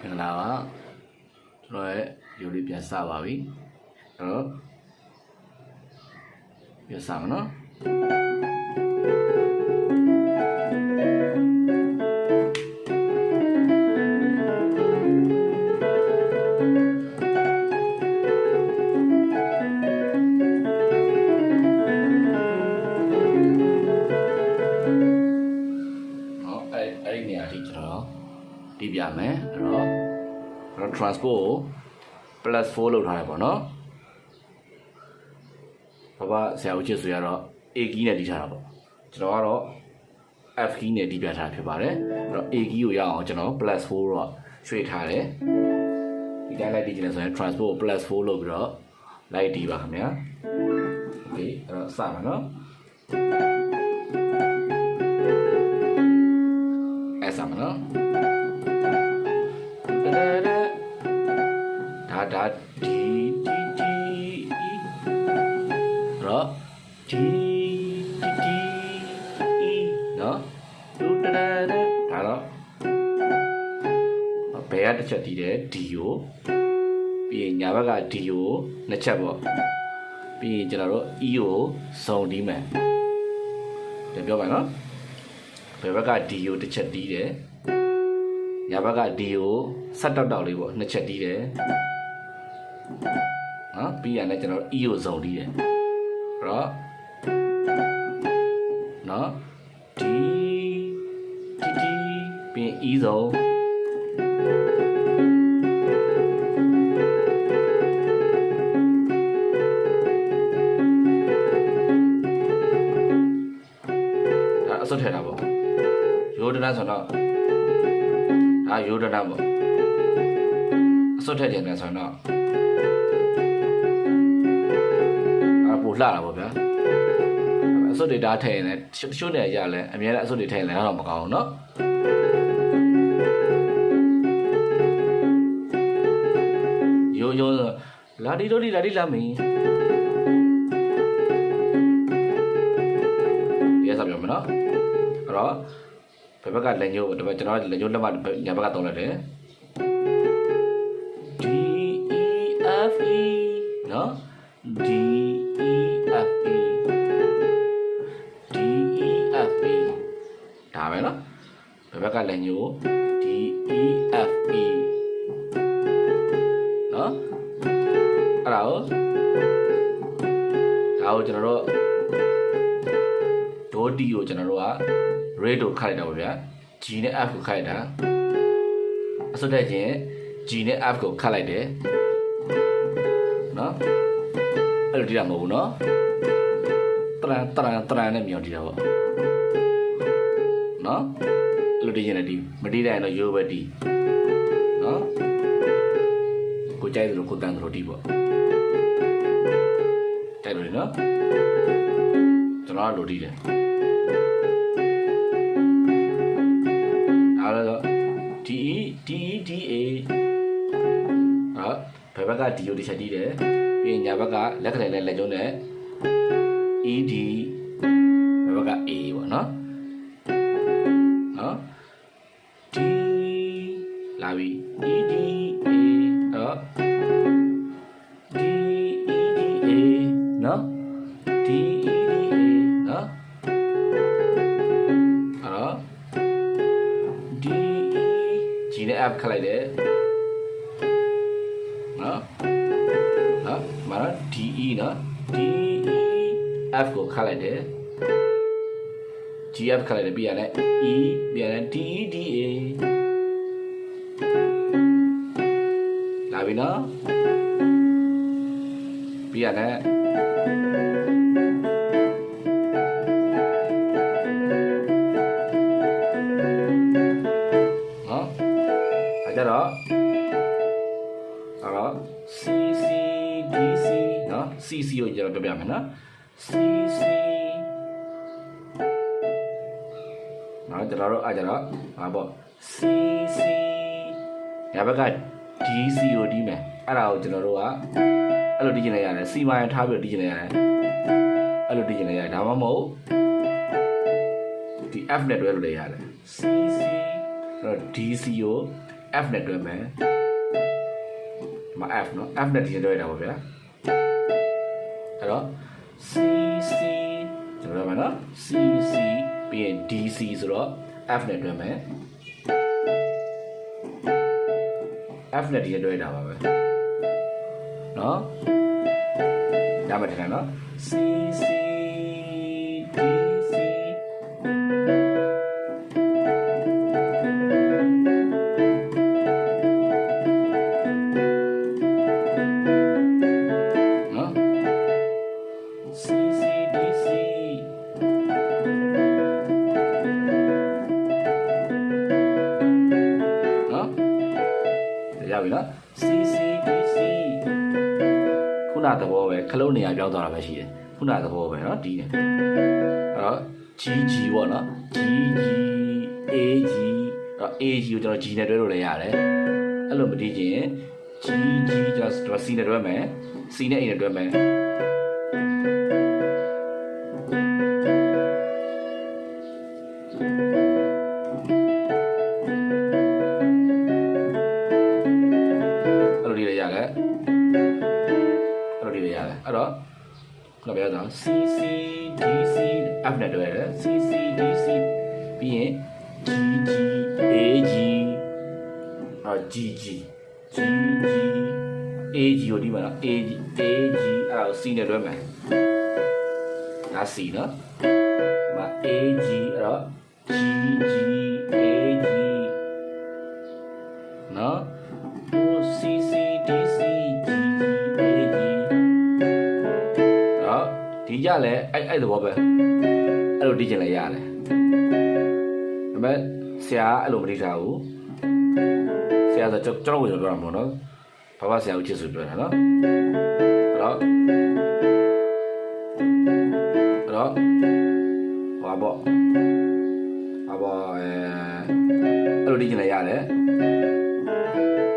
မင်္ဂလာပါကျွန်တော်ရဲ့ယူလေးပြန်စပါပြီအဲ့တော့ပြန်စမယ်နော်နော် plus 4လောက်ထားရပါတော့ဘာဘာဆရာဦးချစ်ဆိုရတော့ A key နဲ့တီးထားတာပေါ့ကျွန်တော်ကတော့ F key နဲ့တီးပြထားဖြစ်ပါတယ်အဲ့တော့ A key ကိုရအောင်ကျွန်တော် plus 4တော့ရွှေ့ထားတယ်ဒီတိုင်းလိုက်တီးချင်တယ်ဆိုရင် transport ကို plus 4လောက်ပြီးတော့လိုက်တီးပါခင်ဗျာ Okay အဲ့တော့စပါနော်အဲ့စပါနော် ဒါဒါဒီဒီဒီရောဒီဒီဒီနော်ဒူတရရဒါတော့ဘယ်ကတစ်ချက်တည်တယ်ဒီကိုပြီးရင်ညာဘက်က D ကိုနှစ်ချက်ပေါ့ပြီးရင်ကျွန်တော်တို့ E ကိုစုံတီးမယ်ပြန်ပြောပါနော်ဘယ်ဘက်က D ကိုတစ်ချက်တီးတယ်ညာဘက်က D ကိုဆက်တောက်တောက်လေးပေါ့နှစ်ချက်တီးတယ် နော်ပြီးရင်လည်းကျွန်တော်တို့ E ကိုစုံတီးတယ်အဲ့တော့နော် D D D ပြီးရင် E စုံဒါအစွတ်ထည့်တာပေါ့ရိုးဒနာဆိုတော့ဒါရိုးဒနာပေါ့အစွတ်ထည့်တယ်လဲဆိုတော့ လှတာပေါ့ဗျာအစွတ်တွေဒါထည့်ရင်လည်းတချို့နေရလဲအများနဲ့အစွတ်တွေထည့်ရင်လည်းတော့မကောင်းဘူးเนาะရိုးရိုးဆိုလာဒီတို့ဒီလာဒီလာမင်းဒီကစားပြောမယ်နော်အဲ့တော့ဘယ်ဘက်ကလက်ညှိုးဒီဘက်ကျွန်တော်လက်ညှိုးလက်မညာဘက်ကတုံးလိုက်တယ် D E F E နော် D လက်ညှိုး D E F E နော်အဲ့ဒါကိုဒါကိုကျွန်တော်တို့ဒိုတီကိုကျွန်တော်တို့က rate ကိုခတ်လိုက်တာပါဗျာ G နဲ့ F ကိုခတ်လိုက်တာအစွတ်တက်ခြင်း G နဲ့ F ကိုခတ်လိုက်တယ်နော်အဲ့လိုတီးတာမဟုတ်ဘူးနော်တရန်တရန်တရန်နဲ့မြောင်တီးတာပေါ့နော်အဲ့ လိုတီးရင်လည်းဒီမတီးတိုင်းတော့ရိုးပဲတီးနော်ကိုကြိုက်သလိုကိုတန်သလိုတီးပေါ့ကြိုက်လို့လေနော်ကျွန်တော်ကလိုတီးတယ်အားတော့ D E D E D A ဟာဘယ်ဘက်က D ကိုတစ်ချက်တီးတယ်ပြီးရင်ညာဘက်ကလက်ကလေးနဲ့လက်ကျုံးနဲ့ E D ဘယ်ဘက်က A ပေါ့နော်နော် လာပြီ E D A တော့ D E D A နော် D E D A နော်အဲ့တော့ D E G နဲ့ F ခတ်လိုက်တယ်နော်နော်မနော် D E နော် D E F ကိုခတ်လိုက်တယ် G F ခတ်လိုက်တယ်ပြီးရလဲ E ပြီး နော်ပြီးရလဲနော်အဲကြတော့အဲ့တော့ C C D C နော် C C ကိုကျွန်တော်ပြောပြမယ်နော် C C နော်ကျွန်တော်တို့အဲကြတော့ဟာပေါ့ C C ညာဘက်က D C ကိုတီးမယ်အဲ့ဒါကိုကျွန်တော်တို့ကအဲ့လိုတီးချင်လိုက်ရတယ် C မိုင်းထားပြီးတော့တီးချင်လိုက်ရတယ်အဲ့လိုတီးချင်လိုက်ရတယ်ဒါမှမဟုတ်ဒီ F နဲ့တွဲလို့လည်းရတယ် C C အဲ့တော့ D C ကို F နဲ့တွဲမယ်ဒီမှာ F နော် F နဲ့ဒီနဲ့တွဲရတာပေါ့ဗျာအဲ့တော့ C C ကျွန်တော်ပြောမယ်နော် C C ပြီးရင် D C ဆိုတော့ F နဲ့တွဲမယ် F နဲ့ဒီနဲ့တွဲရတာပါပဲနော်ရမယ်ထင်တယ်နော် C C D ရာပြောင်းသွားတာပဲရှိတယ်ခုနသဘောပဲနော်ဒီနဲ့အဲ့တော့ G G ပေါ့နော် G G A G အဲ့တော့ A G ကိုကျွန်တော် G နဲ့တွဲလို့လည်းရတယ်အဲ့လိုမတည်ခြင်း G G ကျွန်တော် C နဲ့တွဲမယ် C နဲ့ A နဲ့တွဲမယ် ဒါ C နော်ဒီမှာ A G အဲ့တော့ G G A G နော် C C D C G G A G နော်ဒီကြလဲအဲ့အဲ့သဘောပဲအဲ့လိုတီးကျင်လဲရတယ်ဒါပေမဲ့ဆရာအဲ့လိုမတီးထားဘူးဆရာဆိုကျွန်တော်ကျွန်တော်ပြောတာမဟုတ်နော်ဘာဘာဆရာကိုချစ်ဆိုပြောတာနော်အဲ့တော့အဲ့ တော့ဟာပေါ့ဟာပေါ့အဲအဲ့လိုတီးကျင်လဲရတယ်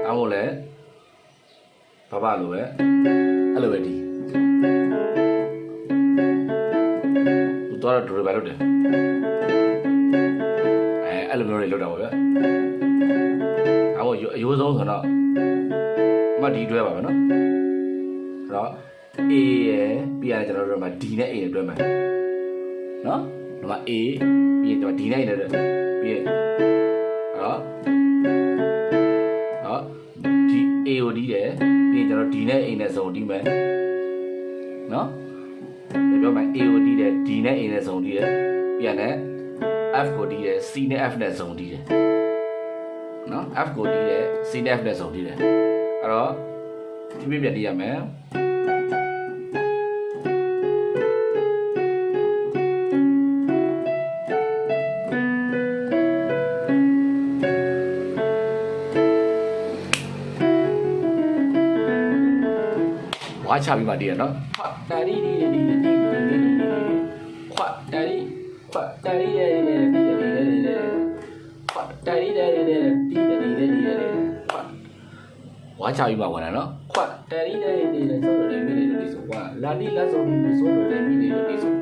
အမို့လဲဘာဘာလိုပဲအဲ့လိုပဲဒီသူတော့ဒရဘယ်လိုတယ်အဲအဲ့လိုမျိုးတွေလောက်တာပေါ့ဗျအမို့အယိုးဆုံးဆိုတော့မတ်ဒီတွဲပါပဲနော်အဲ့တော့ A ရယ်ပြီးရတယ်ကျွန်တော်တို့က D နဲ့ A နဲ့တွဲမယ် နော်ဒီမှာ A ပြီးရင်ဒီမှာ D နဲ့ A နဲ့တွဲပြီးရင်အဲ့တော့နော်ဒီ A ကိုဒီးတယ်ပြီးရင်ကျွန်တော် D နဲ့ A နဲ့စုံတီးမယ်နော်ဒီပြောမယ် A ကိုဒီးတယ် D နဲ့ A နဲ့စုံတီးတယ်ပြန်တယ် F ကိုဒီးတယ် C နဲ့ F နဲ့စုံတီးတယ်နော် F ကိုဒီးတယ် C နဲ့ F နဲ့စုံတီးတယ်အဲ့တော့ဒီပြပြန်တီးရမယ် ချပြီးမှတီးရနော်ခွတ်တာရီဒီဒီဒီဒီဒီခွတ်တာရီခွတ်တာရီဒီဒီဒီဒီဒီခွတ်တာရီဒီဒီဒီဒီဒီဒီဒီခွတ်ဝါချပြီးမှဝင်တယ်နော်ခွတ်တာရီဒီဒီဒီဆိုတော့ဒီမီဒီဒီဆိုဝါလာဒီလာဆိုဒီဆိုတော့ဒီမီဒီဒီဆို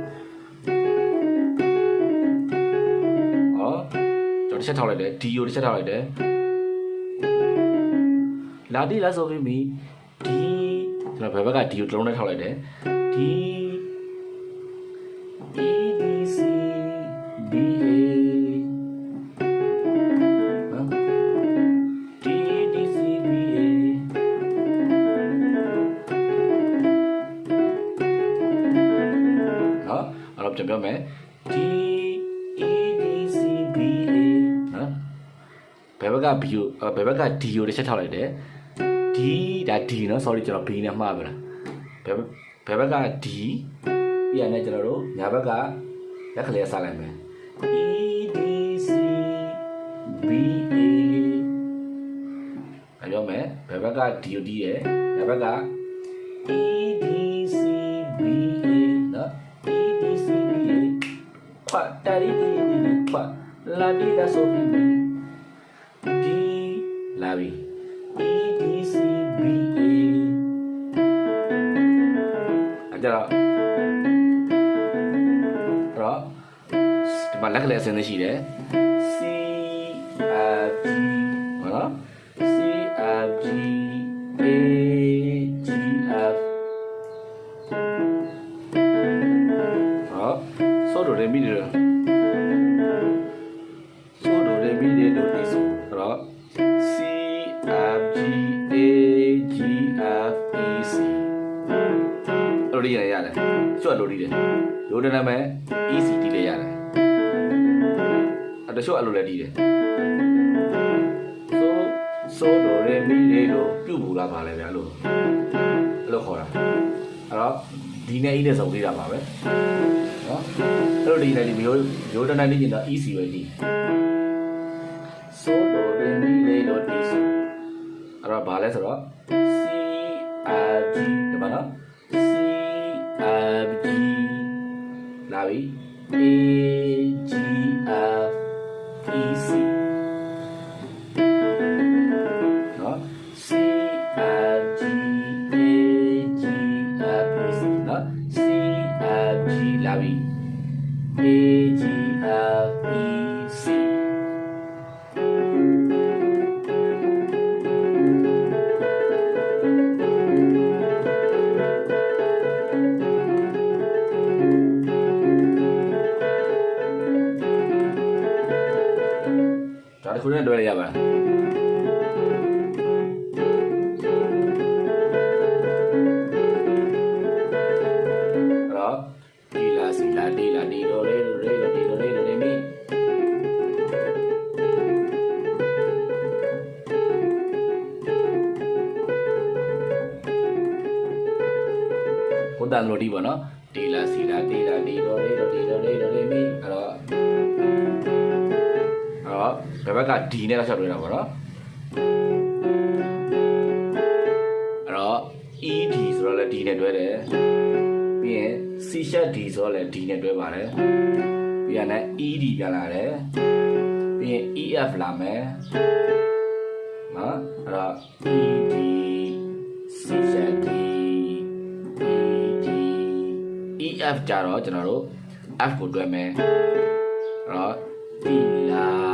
ဟောကျွန်တော်တစ်ချက်ထောက်လိုက်တယ်ဒီကိုတစ်ချက်ထောက်လိုက်တယ်လာဒီလာဆိုပြီးပြီဒီ ကျွန်တော်ဘယ်ဘက်ကဒီကိုတစ်လုံးနဲ့ထောက်လိုက်တယ်ဒီ E D C B A နော် D D C B A နော်အဲ့တော့ပြန်ပြောမယ် D E D C B A နော်ဘယ်ဘက်က B ကိုဘယ်ဘက်က D ကိုတစ်ချက်ထောက်လိုက်တယ် D ဒါ D နော် sorry ကျွန်တော် B နဲ့မှားပါလားဘယ်ဘယ်ဘက်က D ပြီးရတယ်ကျွန်တော်တို့ညာဘက်ကလက်ကလေးစားလိုက်မယ် E D C B A အပြောမယ်ဘယ်ဘက်က D ကို D ရယ်ညာဘက်က E D C B A နော် E D C B A ခွတ်တာရီဒီဒီဒီခွတ်လာဒီလာဆိုပြီး D လာပြီ လက်ကလေးအစင်းလေးရှိတယ် C F G ဟုတ်နော် F G A G F ဟောဆိုတော့ရမီတယ်ဆိုတော့ရမီတယ်လို့ဒီဆိုတော့ C F G A G F E C အဲ့လိုရရတယ်ကျွတ်လို့ရတယ်ရိုးတဲ့နာမည် E C D လေးရတယ်အဲ့တ ချို့အဲ့လိုလည်းဒီတယ်ဆိုဆိုတော့ရမီလေးလို့ပြုတ်ဘူးလားပါလဲဗျာအဲ့လိုအဲ့လိုခေါ်တာအဲ့တော့ဒီနဲ့ E နဲ့စုံသေးတာပါပဲနော်အဲ့လိုဒီနဲ့ဒီမျိုးရိုးတဲ့နာမည်ကျင်တော့ E C ပဲဒီဆိုတော့ရမီလေးလို့ဒီဆိုအဲ့တော့ဘာလဲဆိုတော့ C F G ဒီမှာနော် C F G လာပြီ A G ဒါတစ်ခုနဲ့တွဲရရပါအဲ့တော့ဒီလာစီလာဒီလာဒီလိုလေးလိုလေးလိုဒီလိုလေးလို က်က D နဲ့တော့ချက်တွဲတာပေါ့နော်အဲ့တော့ ED ဆိုတော့လည်း D နဲ့တွဲတယ်ပြီးရင် C sharp D ဆိုတော့လည်း D နဲ့တွဲပါတယ်ပြီးရင်လည်း ED ပြန်လာတယ်ပြီးရင် EF လာမယ်နော်အဲ့တော့ ED C sharp D ED EF ကြတော့ကျွန်တော်တို့ F ကိုတွဲမယ်အဲ့တော့တီလာ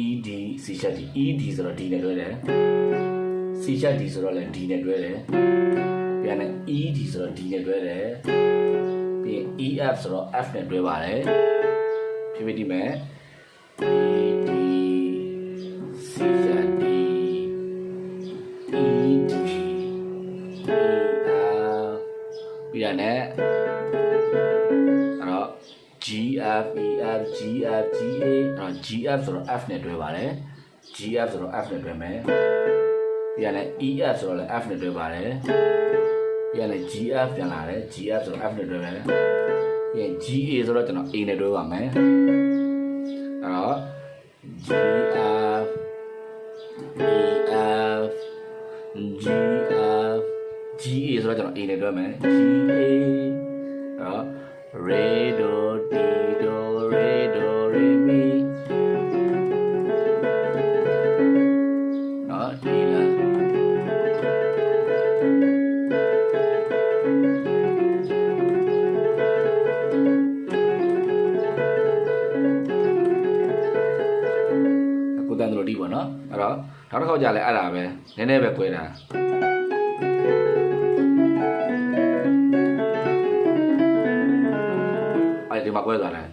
ED C sharp D ED ဆိုတော့ D နဲ့တွဲတယ် C sharp D ဆိုတော့လည်း D နဲ့တွဲတယ်ပြန်တယ် ED ဆိုတော့ D နဲ့တွဲတယ်ပြီးရင် EF ဆိုတော့ F နဲ့တွဲပါတယ်ဖြည်းဖြည်းဒီမဲ့ GF EF GF GA အဲ့တော့ GF ဆိုတော့ F နဲ့တွဲပါတယ် GF ဆိုတော့ F နဲ့တွဲမယ်ပြီးရတယ် EF ဆိုတော့လည်း F နဲ့တွဲပါတယ်ပြီးရတယ် GF ပြန်လာတယ် GF ဆိုတော့ F နဲ့တွဲမယ်ပြီးရင် GA ဆိုတော့ကျွန်တော် A နဲ့တွဲပါမယ်အဲ့တော့ GF EF GF GA ဆိုတော့ကျွန်တော် A နဲ့တွဲမယ် GA အဲ့တော့ re တန်တို့ဒီပေါ့နော်အဲ့တော့နောက်တစ်ခေါက်ကြာလဲအဲ့ဒါပဲနည်းနည်းပဲ꿰တာအဲ့ဒီမှာ꿰သွားတယ်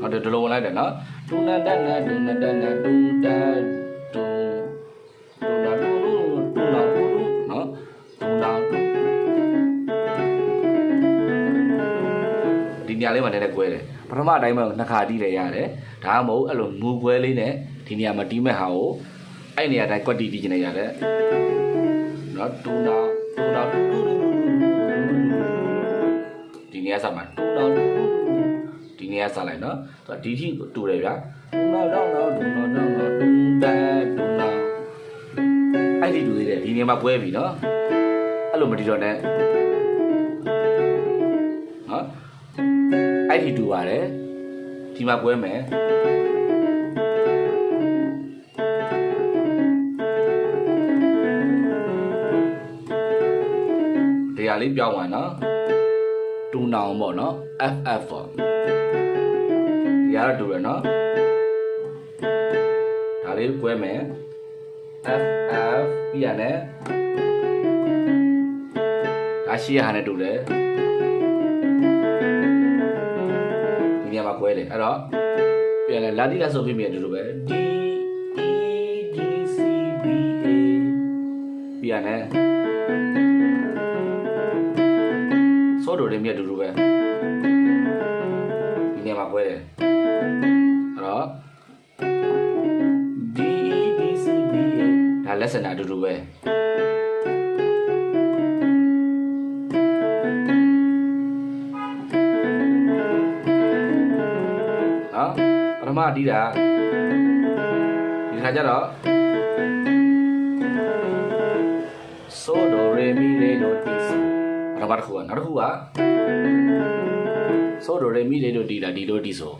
ဟုတ်တယ်ဒီလိုဝင်လိုက်တယ်နော်ဒူနာတန်နာဒူနာတန်နာဒူတာ နည်းနည်းကွဲတယ်ပထမအတိုင်းမှာနှစ်ခါတီးတယ်ရတယ်ဒါမှမဟုတ်အဲ့လိုငူကွဲလေးနဲ့ဒီနေရာမှာတီးမဲ့ဟာကိုအဲ့နေရာတိုင်းကွက်တီးတီးနေရတယ်နော်တူနာတူနာဒီနေရာစမှာတူနာဒီနေရာစလိုက်နော်ဒီထိတူတယ်ဗျာတူနာတော့တော့တူနာတော့တူတာတူနာအဲ့ဒီတူသေးတယ်ဒီနေရာမှာပွဲပြီနော်အဲ့လိုမတီးတော့နဲ့ အဲ့ဒီတူပါတယ်ဒီမှာ꿰မယ်တရာလေးပြောင်းသွားနော်တူနောင်ပေါ့နော် FF ပေါ့ဒီကတော့တူရနော်ဒါလေးကွဲမယ် FF ပြီးရတယ်ဒါရှိရဟာနဲ့တူတယ် နေရာမှာကွဲတယ်အဲ့တော့ပြန်လဲလာတိကဆိုပြီးမြင်တူတူပဲ D E D C B A ပြီးရတယ်ဆိုတော့လည်းမြင်တူတူပဲဒီနေရာမှာကွဲတယ်အဲ့တော့ D E D C B A ဒါလက်စနာအတူတူပဲ တီးတာဒီခါကျတော့ဆိုဒိုရေမီရေဒိုတီဆိုပထမတစ်ခုကနောက်တစ်ခုကဆိုဒိုရေမီရေဒိုတီလာဒီလိုတီဆို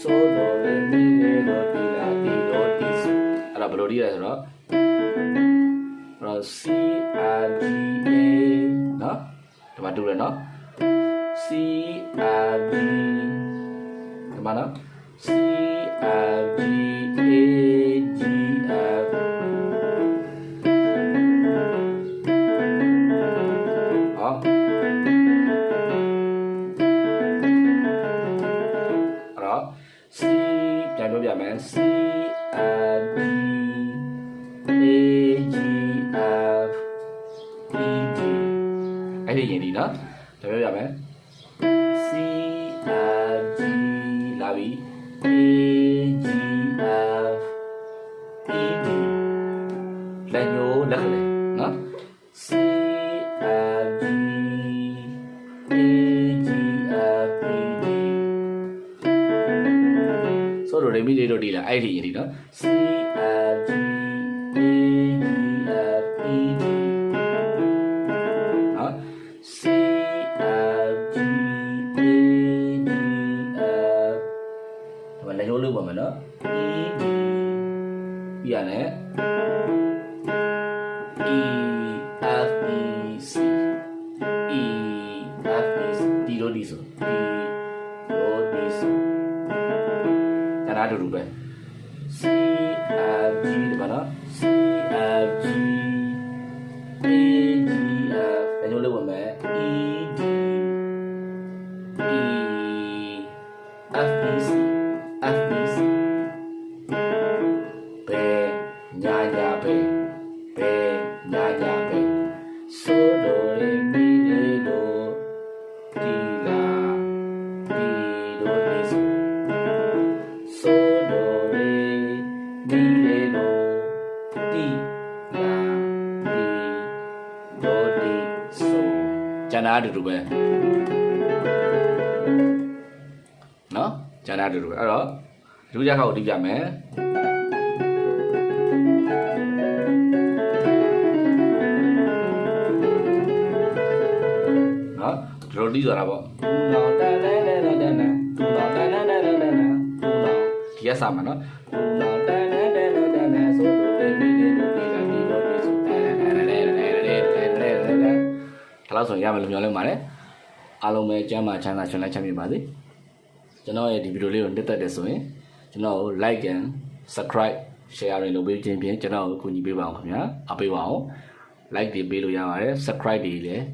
ဆိုဒိုရေမီရေဒိုတီလာဒီဒိုတီဆိုအဲ့ဒါဘယ်လိုတီးလဲဆိုတော့အဲ့တော့ C R G A နော်ဒီမှာတူတယ်နော် C R G ဒီ mana? C အဲ့ဒီရင်ဒီနော် C R G A G F E D နော် C R G A G F ဒီမှာလက်ရိုးလို့ပါမယ်နော် E D ပြီးရတယ် E F E C E F E C ဒီလိုဒီဆိုဒီလိုဒီဆိုကျန်တာတူတူပဲ ကျန်တာအတူတူပဲနော်ကျန်တာအတူတူပဲအဲ့တော့ဒုတိယခေါက်ကိုတီးပြမယ် ပြီးဆိုတာပေါ့ဒီရက်စာမှာနော်ဒါလို့ဆိုရင်ရမယ်လို့မျှော်လင့်ပါတယ်အားလုံးပဲကျမ်းမာချမ်းသာရှင်လိုက်ချမ်းမြေပါစေကျွန်တော်ရဲ့ဒီဗီဒီယိုလေးကိုတက်တက်တယ်ဆိုရင်ကျွန်တော်ကို like and subscribe sharing လုပ်ပေးခြင်းဖြင့်ကျွန်တော်ကိုကူညီပေးပါအောင်ခင်ဗျာအားပေးပါအောင် like တွေပေးလို့ရပါတယ် subscribe တွေလည်း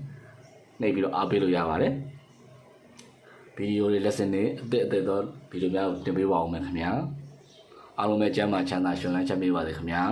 နှိပ်ပြီးတော့အားပေးလို့ရပါတယ်ဗီဒီယိုတွေ lesson တွေအသစ်အသစ်သောဗီဒီယိုများကိုတင်ပေးပါအောင်မယ်ခင်ဗျာအားလုံးပဲကျမ်းမာချမ်းသာရှင်လန်းချမ်းမြေပါစေခင်ဗျာ